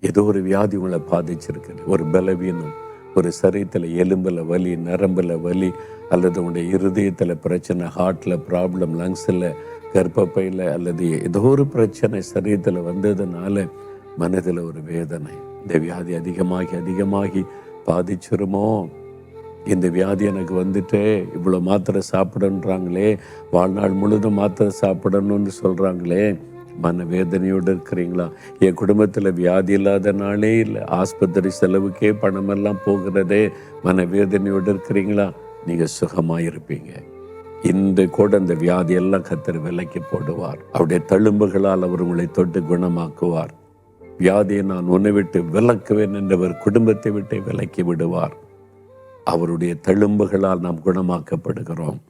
ஏதோ ஒரு வியாதி உங்களை பாதிச்சிருக்கு. ஒரு பலவீனம் ஒரு சரீரத்தில் எலும்பில் வலி நரம்பில் வலி அல்லது உங்களுடைய இருதயத்தில் பிரச்சனை ஹார்ட்டில் ப்ராப்ளம் லங்ஸில் கர்ப்பப்பையில் அல்லது ஏதோ ஒரு பிரச்சனை சரீரத்தில் வந்ததுனால மனதில் ஒரு வேதனை. இந்த வியாதி அதிகமாகி அதிகமாகி பாதிச்சிருமோ? இந்த வியாதி எனக்கு வந்துட்டு இவ்வளோ மாத்திரை சாப்பிடன்றாங்களே வாழ்நாள் முழுதும் மாத்திரை சாப்பிடணும்னு சொல்கிறாங்களே மன வேதனையோடு இருக்கிறீங்களா? என் குடும்பத்தில் வியாதி இல்லாத நாளே இல்லை. ஆஸ்பத்திரி செலவுக்கே பணமெல்லாம் போகிறதே மன வேதனையோடு இருக்கிறீங்களா? நீங்கள் சுகமாக இருப்பீங்க இந்த கூட அந்த வியாதியெல்லாம் கத்தர் விலைக்கு போடுவார். அவருடைய தழும்புகளால் அவர் உங்களை தொட்டு குணமாக்குவார். வியாதியை நான் உன்னை விட்டு விலக்குவேன் என்றவர் குடும்பத்தை விட்டு விலக்கி விடுவார். அவருடைய தழும்புகளால் நாம் குணமாக்கப்படுகிறோம்.